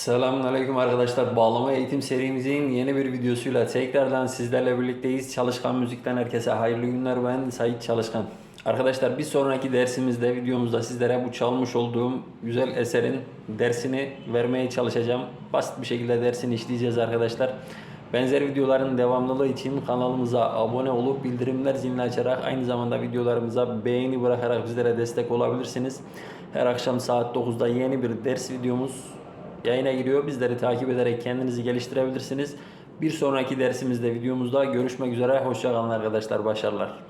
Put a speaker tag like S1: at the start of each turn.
S1: Selamünaleyküm arkadaşlar. Bağlama eğitim serimizin yeni bir videosuyla tekrardan sizlerle birlikteyiz. Çalışkan Müzik'ten herkese hayırlı günler. Ben Sait Çalışkan. Arkadaşlar bir sonraki dersimizde, videomuzda sizlere bu çalmış olduğum güzel eserin dersini vermeye çalışacağım. Basit bir şekilde dersini işleyeceğiz arkadaşlar. Benzer videoların devamlılığı için kanalımıza abone olup bildirimler zilini açarak aynı zamanda videolarımıza beğeni bırakarak bizlere destek olabilirsiniz. Her akşam saat 9'da yeni bir ders videomuz yayına giriyor. Bizleri takip ederek kendinizi geliştirebilirsiniz. Bir sonraki dersimizde videomuzda görüşmek üzere. Hoşçakalın arkadaşlar. Başarılar.